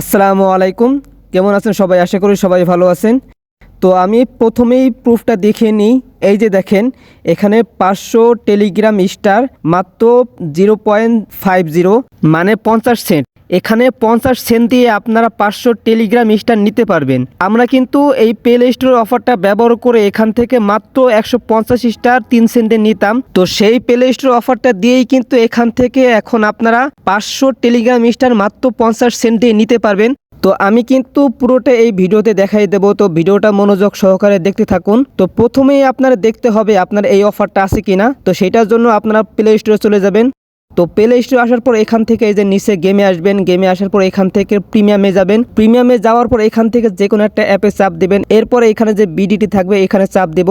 আসসালামু আলাইকুম। কেমন আছেন সবাই? আশা করি সবাই ভালো আছেন। তো আমি প্রথমেই প্রুফটা দেখে নিই। এই যে দেখেন, এখানে পাঁচশো টেলিগ্রাম স্টার, মাত্র জিরো পয়েন্ট ফাইভ জিরো মানে পঞ্চাশ সেন্ট। এখানে পঞ্চাশ সেন্ট দিয়ে আপনারা পাঁচশো টেলিগ্রাম স্টার নিতে পারবেন। আমরা কিন্তু এই প্লে স্টোর অফারটা ব্যবহার করে এখান থেকে মাত্র একশো পঞ্চাশ স্টার তিন সেন্টে নিতাম। তো সেই প্লে স্টোর অফারটা দিয়েই কিন্তু এখান থেকে এখন আপনারা পাঁচশো টেলিগ্রাম স্টার মাত্র পঞ্চাশ সেন্ট দিয়ে নিতে পারবেন। তো আমি কিন্তু পুরোটা এই ভিডিওতে দেখাই দেবো। তো ভিডিওটা মনোযোগ সহকারে দেখতে থাকুন। তো প্রথমেই আপনারা দেখতে হবে আপনার এই অফারটা আছে কিনা। তো সেটার জন্য আপনারা প্লে স্টোরে চলে যাবেন। তো প্লে স্টোরে আসার পর এখান থেকে এই যে নিচে গেমে আসবেন গেমে আসার পর এখান থেকে প্রিমিয়ামে যাবেন। প্রিমিয়ামে যাওয়ার পর এখান থেকে যে কোনো একটা অ্যাপে চাপ দেবেন। এরপরে এখানে যে বিডিটি থাকবে, এখানে চাপ দেব।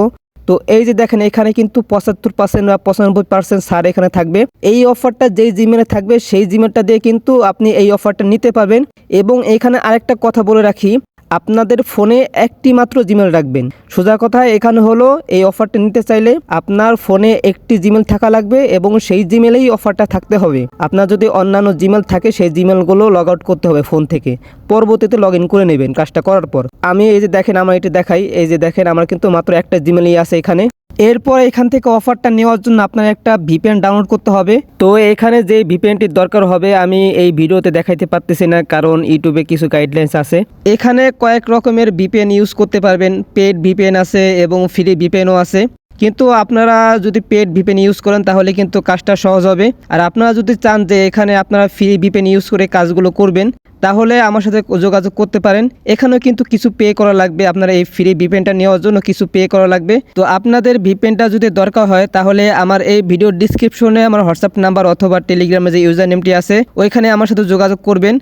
তো এই যে দেখেন, এখানে কিন্তু পঁচাত্তর পার্সেন্ট বা পঁচানব্বই পার্সেন্ট সার এখানে থাকবে। এই অফারটা যেই জিমেলে থাকবে, সেই জিমেলটা দিয়ে কিন্তু আপনি এই অফারটা নিতে পারবেন। এবং এখানে আরেকটা কথা বলে রাখি আপনাদের ফোনে একটি মাত্র জিমেল রাখবেন। সোজা কথা এখানে হলো, এই অফারটা নিতে চাইলে আপনার ফোনে একটি জিমেল থাকা লাগবে এবং সেই জিমেলেই অফারটা থাকতে হবে। আপনার যদি অন্যান্য জিমেল থাকে, সেই জিমেলগুলো লগ আউট করতে হবে ফোন থেকে। পরবর্তীতে লগ ইন করে নেবেন কাজটা করার পর। আমি এই যে দেখেন, আমার এটি দেখাই। এই যে দেখেন, আমার কিন্তু মাত্র একটা জিমেলই আছে এখানে। এরপর এখান থেকে অফারটা নেওয়ার জন্য আপনার একটা ভিপিএন ডাউনলোড করতে হবে। তো এখানে যে ভিপিএনটির দরকার হবে, আমি এই ভিডিওতে দেখাইতে পারতেছি না, কারণ ইউটিউবে কিছু গাইডলাইন্স আছে। এখানে কয়েক রকমের ভিপিএন ইউজ করতে পারবেন পেড ভিপিএন আছে এবং ফ্রি ভিপিএনও আছে। কিন্তু আপনারা যদি পেড ভিপেন ইউজ করেন, তাহলে কিন্তু কাজটা সহজ হবে। আর আপনারা যদি চান যে এখানে আপনারা ফ্রি ভিপেন ইউজ করে কাজগুলো করবেন, তাহলে আমার সাথে যোগাযোগ করতে পারেন। এখানেও কিন্তু কিছু পে করা লাগবে। আপনারা এই ফ্রি ভিপেনটা নেওয়ার জন্য কিছু পে করা লাগবে। তো আপনাদের ভিপেনটা যদি দরকার হয়, তাহলে আমার এই ভিডিও ডিসক্রিপশনে আমার হোয়াটসঅ্যাপ নাম্বার অথবা টেলিগ্রামে যে ইউজার নেমটি আছে, ওইখানে আমার সাথে যোগাযোগ করবেন।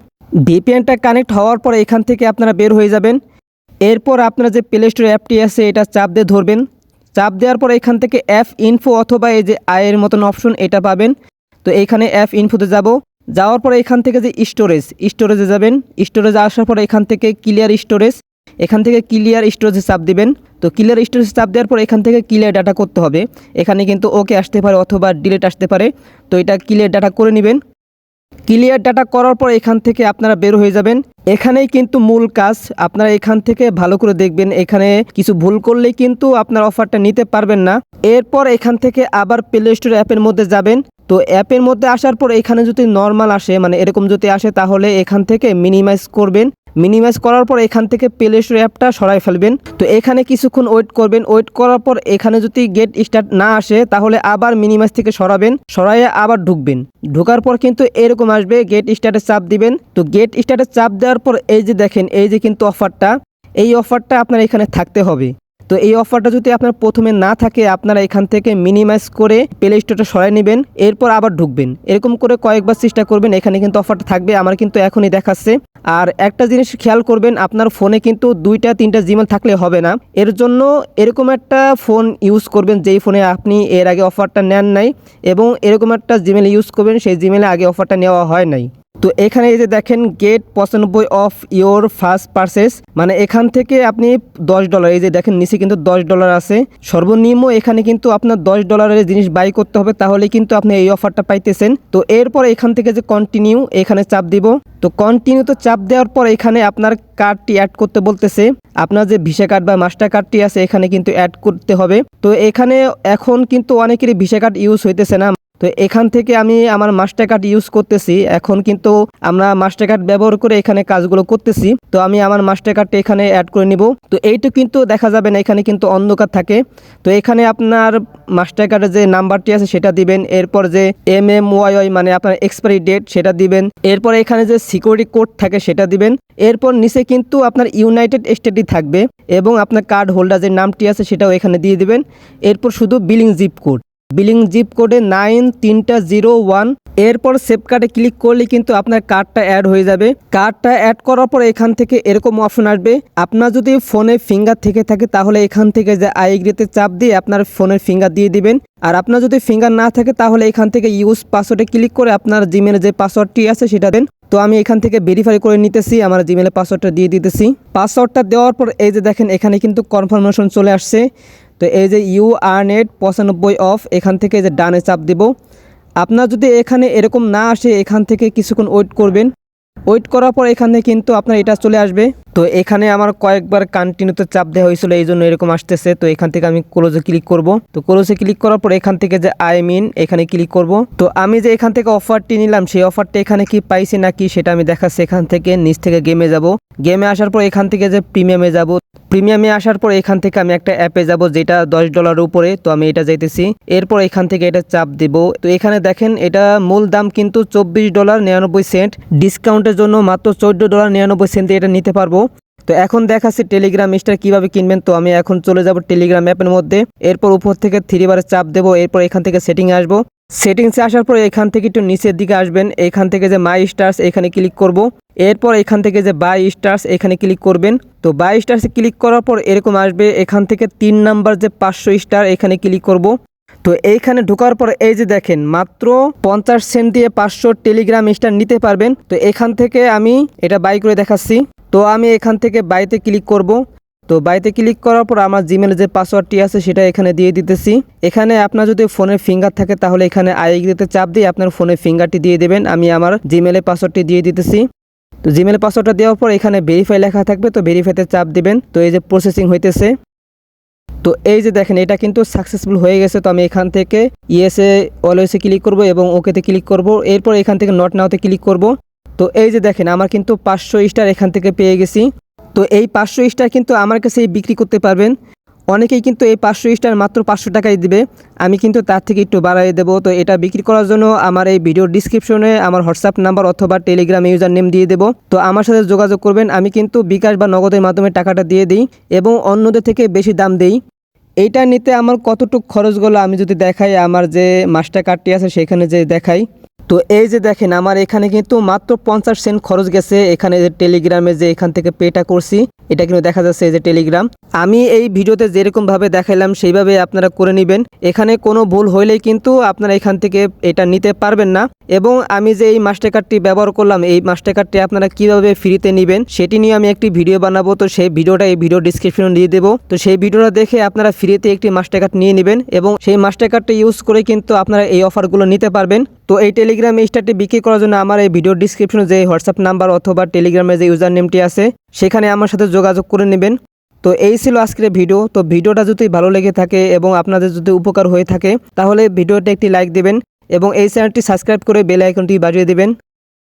ভিপিএনটা কানেক্ট হওয়ার পর এখান থেকে আপনারা বের হয়ে যাবেন। এরপর আপনারা যে প্লে স্টোর অ্যাপটি আছে, এটা চাপ দিয়ে ধরবেন। চাপ দেওয়ার পর এখান থেকে অ্যাপ ইনফো অথবা এই যে আয়ের মতন অপশন এটা পাবেন। তো এইখানে অ্যাপ ইনফোতে যাব। যাওয়ার পরে এখান থেকে যে স্টোরেজ স্টোরেজে যাবেন। স্টোরেজে আসার পরে এখান থেকে ক্লিয়ার স্টোরেজ এখান থেকে ক্লিয়ার স্টোরেজে চাপ দিবেন। তো ক্লিয়ার স্টোরেজ চাপ দেওয়ার পর এখান থেকে ক্লিয়ার ডাটা করতে হবে। এখানে কিন্তু ওকে আসতে পারে অথবা ডিলেট আসতে পারে। তো এটা ক্লিয়ার ডাটা করে নেবেন। ক্লিয়ার ডাটা করার পর এখান থেকে আপনারা বের হয়ে যাবেন। এখানেই কিন্তু মূল কাজ। আপনারা এখান থেকে ভালো করে দেখবেন, এখানে কিছু ভুল করলে কিন্তু আপনার অফারটা নিতে পারবেন না। এরপর এখান থেকে আবার প্লে স্টোর অ্যাপের মধ্যে যাবেন। তো অ্যাপের মধ্যে আসার পর এখানে যদি নর্মাল আসে মানে এরকম যদি আসে, তাহলে এখান থেকে মিনিমাইজ করবেন। মিনিমাইজ করার পর এখান থেকে প্লে স্টোর অ্যাপটা সরাই ফেলবেন। তো এখানে কিছুক্ষণ ওয়েট করবেন। ওয়েট করার পর এখানে যদি গেট স্টার্ট না আসে, তাহলে আবার মিনিমাইজ থেকে সরাবেন। সরাইয়ে আবার ঢুকবেন। ঢোকার পর কিন্তু এরকম আসবে, গেট স্টার্টে চাপ দিবেন। তো গেট স্টার্টে চাপ দেওয়ার পর এই যে দেখেন, এই যে কিন্তু অফারটা, এই অফারটা আপনার এখানে থাকতে হবে। তো এই অফারটা যদি আপনার প্রথমে না থাকে, আপনারা এখান থেকে মিনিমাইজ করে প্লে স্টোরটা সরাই নেবেন, এরপর আবার ঢুকবেন। এরকম করে কয়েকবার চেষ্টা করবেন, এখানে কিন্তু অফারটা থাকবে, আমার কিন্তু এখনই দেখাচ্ছে। আর একটা জিনিস খেয়াল করবেন, আপনার ফোনে কিন্তু দুইটা, তিনটা জিমেল থাকলে হবে না। এর জন্য এরকম একটা ফোন ইউজ করবেন, যেই ফোনে আপনি এর আগে অফারটা নেন নাই, এবং এরকম একটা জিমেল ইউজ করবেন, সেই জিমেলে আগে অফারটা নেওয়া হয় নাই। তো এখানে এই যে দেখেন গেট পঁচানব্বই অফ ইওর ফার্স্ট পারচেস মানে এখান থেকে আপনি দশ ডলার এই যে দেখেন নিচে কিন্তু দশ ডলার আছে। সর্বনিম্ন এখানে কিন্তু আপনার দশ ডলারের জিনিস বাই করতে হবে, তাহলে কিন্তু আপনি এই অফারটা পাইতেছেন। তো এরপর এখান থেকে যে কন্টিনিউ এখানে চাপ দিব। তো কন্টিনিউ তো চাপ দেওয়ার পর এখানে আপনার কার্ডটি অ্যাড করতে বলতেছে। আপনার যে ভিসা কার্ড বা মাস্টার কার্ডটি আছে, এখানে কিন্তু অ্যাড করতে হবে। তো এখানে এখন কিন্তু অনেকেরই ভিসা কার্ড ইউজ হইতেছে না। তো এখান থেকে আমি আমার মাস্টার কার্ড ইউজ করতেছি। এখন কিন্তু আমরা মাস্টার কার্ড ব্যবহার করে এখানে কাজগুলো করতেছি। তো আমি আমার মাস্টার কার্ডটা এখানে অ্যাড করে নিব। তো এইটা কিন্তু দেখা যাবে না, এখানে কিন্তু অন্ধকার থাকে। তো এখানে আপনার মাস্টার কার্ডের যে নাম্বারটি আছে সেটা দিবেন। এরপর যে এম এম ওয়াই মানে আপনার এক্সপায়ারি ডেট সেটা দিবেন। এরপর এখানে যে সিকিউরিটি কোড থাকে সেটা দিবেন। এরপর নিচে কিন্তু আপনার ইউনাইটেড স্টেটই থাকবে এবং আপনার কার্ড হোল্ডার যে নামটি আছে সেটাও এখানে দিয়ে দিবেন। এরপর শুধু billing zip code billing zip কোডে নাইন তিনটা জিরো ওয়ান। এরপর সেভ কার্ডে ক্লিক করলে কিন্তু আপনার কার্ডটা অ্যাড হয়ে যাবে। কার্ডটা অ্যাড করার পর এখান থেকে এরকম অপশন আসবে। আপনার যদি ফোনে ফিঙ্গার থেকে থাকে, তাহলে এখান থেকে যে আইগ্রিতে চাপ দিয়ে আপনার ফোনের ফিঙ্গার দিয়ে দিবেন। আর আপনার যদি ফিঙ্গার না থাকে, তাহলে এখান থেকে ইউজ পাসওয়ার্ডে ক্লিক করে আপনার জিমেলে যে পাসওয়ার্ডটি আছে সেটা দেন। তো আমি এখান থেকে ভেরিফাই করে নিতেছি, আমার জিমেলে পাসওয়ার্ডটা দিয়ে দিতেছি। পাসওয়ার্ডটা দেওয়ার পর এই যে দেখেন, এখানে কিন্তু কনফার্মেশন চলে আসছে। তো এই যে ইউ আর নেট পঁচানব্বই অফ এখান থেকে যে ডানে চাপ দেব। আপনার যদি এখানে এরকম না আসে, এখান থেকে কিছুক্ষণ ওয়েট করবেন। ওয়েট করার পর এখানে কিন্তু আপনার এটা চলে আসবে। তো এখানে আমার কয়েকবার কন্টিনিউতে চাপ দেওয়া হয়েছিল, এই জন্য এরকম আসতেছে। তো এখান থেকে আমি ক্লোজে ক্লিক করব। তো ক্লোজে ক্লিক করার পর এখান থেকে যে আই মিন এখানে ক্লিক করব। তো আমি যে এখান থেকে অফারটি নিলাম, সেই অফারটা এখানে কি পাইছি নাকি সেটা আমি দেখাচ্ছি এখান থেকে, নিচ থেকে গেমে যাব। গেমে আসার পর এখান থেকে যে প্রিমিয়ামে যাব। প্রিমিয়ামে আসার পর এখান থেকে আমি একটা অ্যাপে যাব, যেটা দশ ডলার উপরে। তো আমি এটা যাইতেছি। এরপর এখান থেকে এটা চাপ দেব। তো এখানে দেখেন, এটা মূল দাম কিন্তু চব্বিশ ডলার নিরানব্বই সেন্ট ডিসকাউন্টের জন্য মাত্র চোদ্দ ডলার নিরানব্বই সেন্টে এটা নিতে পারব। তো এখন দেখাচ্ছি টেলিগ্রাম স্টার কীভাবে কিনবেন। তো আমি এখন চলে যাব টেলিগ্রাম অ্যাপের মধ্যে। এরপর উপর থেকে থ্রি বারে চাপ দেবো। এরপর এখান থেকে সেটিং আসব। সেটিংসে আসার পর এখান থেকে একটু নিচের দিকে আসবেন। এখান থেকে যে মাই স্টার্স এখানে ক্লিক করব। এরপর এখান থেকে যে বাই স্টার্স এখানে ক্লিক করবেন। তো বাই স্টার্সে ক্লিক করার পর এরকম আসবে। এখান থেকে তিন নাম্বার যে পাঁচশো স্টার এখানে ক্লিক করব। তো এইখানে ঢোকার পর এই যে দেখেন, মাত্র পঞ্চাশ সেন্ট দিয়ে পাঁচশো টেলিগ্রাম স্টার নিতে পারবেন। তো এখান থেকে আমি এটা বাই করে দেখাচ্ছি। তো আমি এখান থেকে বাইতে ক্লিক করব। তো বাইতে ক্লিক করার পর আমার জিমেলের যে পাসওয়ার্ডটি আছে, সেটা এখানে দিয়ে দিতেছি। এখানে আপনার যদি ফোনের ফিঙ্গার থাকে, তাহলে এখানে আইডিতে চাপ দিয়ে আপনার ফোনের ফিঙ্গারটি দিয়ে দেবেন। আমি আমার জিমেলের পাসওয়ার্ডটি দিয়ে দিতেছি। তো জিমেল পাসওয়ার্ডটা দেওয়ার পর এখানে ভেরিফাই লেখা থাকবে। তো ভেরিফাইতে চাপ দিবেন। তো এই যে প্রসেসিং হইতেছে। তো এই যে দেখেন, এটা কিন্তু সাকসেসফুল হয়ে গেছে। তো আমি এখান থেকে ইয়েসে অলওয়েসে ক্লিক করব এবং ওকেতে ক্লিক করব। এরপর এখান থেকে নট নাওতে ক্লিক করব। তো এই যে দেখেন, আমার কিন্তু পাঁচশো স্টার এখান থেকে পেয়ে গেছি। তো এই পাঁচশো স্টার কিন্তু আমার কাছে বিক্রি করতে পারবেন। অনেকেই কিন্তু এই পাঁচশো স্টার মাত্র পাঁচশো টাকাই দিবে। আমি কিন্তু তার থেকে একটু বাড়াই দেবো। তো এটা বিক্রি করার জন্য আমার এই ভিডিওর ডিসক্রিপশনে আমার হোয়াটসঅ্যাপ নাম্বার অথবা টেলিগ্রাম ইউজার নেম দিয়ে দেবো। তো আমার সাথে যোগাযোগ করবেন। আমি কিন্তু বিকাশ বা নগদের মাধ্যমে টাকাটা দিয়ে দিই এবং অন্যদের থেকে বেশি দাম দেই। এইটা নিতে আমার কতটুকু খরচ খরচগুলো আমি যদি দেখাই আমার যে মাস্টার কার্ডটি আছে সেখানে যে দেখাই। তো এই যে দেখেন, আমার এখানে কিন্তু মাত্র পঞ্চাশ সেন্ট খরচ গেছে এখানে যে টেলিগ্রামে যে এখান থেকে পেটা করছি, এটা কিন্তু দেখা যাচ্ছে এই যে টেলিগ্রাম। আমি এই ভিডিওতে যেরকমভাবে দেখাইলাম সেইভাবে আপনারা করে নেবেন। এখানে কোনো ভুল হইলেই কিন্তু আপনারা এখান থেকে এটা নিতে পারবেন না। এবং আমি যে এই মাস্টার কার্ডটি ব্যবহার করলাম, এই মাস্টার কার্ডটি আপনারা কীভাবে ফ্রিতে নেবেন সেটি নিয়ে আমি একটি ভিডিও বানাবো। তো সেই ভিডিওটা এই ভিডিও ডিসক্রিপশনে দিয়ে দেবো। তো সেই ভিডিওটা দেখে আপনারা ফ্রিতে একটি মাস্টার কার্ড নিয়ে নেবেন এবং সেই মাস্টার কার্ডটা ইউজ করে কিন্তু আপনারা এই অফারগুলো নিতে পারবেন। তো এই টেলিগ্রাম স্টারটি বিক্রি করার জন্য আমার এই ভিডিও ডিসক্রিপশনে যে হোয়াটসঅ্যাপ নাম্বার অথবা টেলিগ্রামের যে ইউজার নেমটি আছে, সেখানে আমার সাথে যোগাযোগ করে নেবেন। তো এই ছিল আজকের ভিডিও তো ভিডিওটা যদি ভালো লেগে থাকে এবং আপনাদের যদি উপকার হয়ে থাকে, তাহলে ভিডিওটা একটি লাইক দেবেন। এবং এই চ্যানেলটি সাবস্ক্রাইব করে বেল আইকনটি বাজিয়ে দেবেন।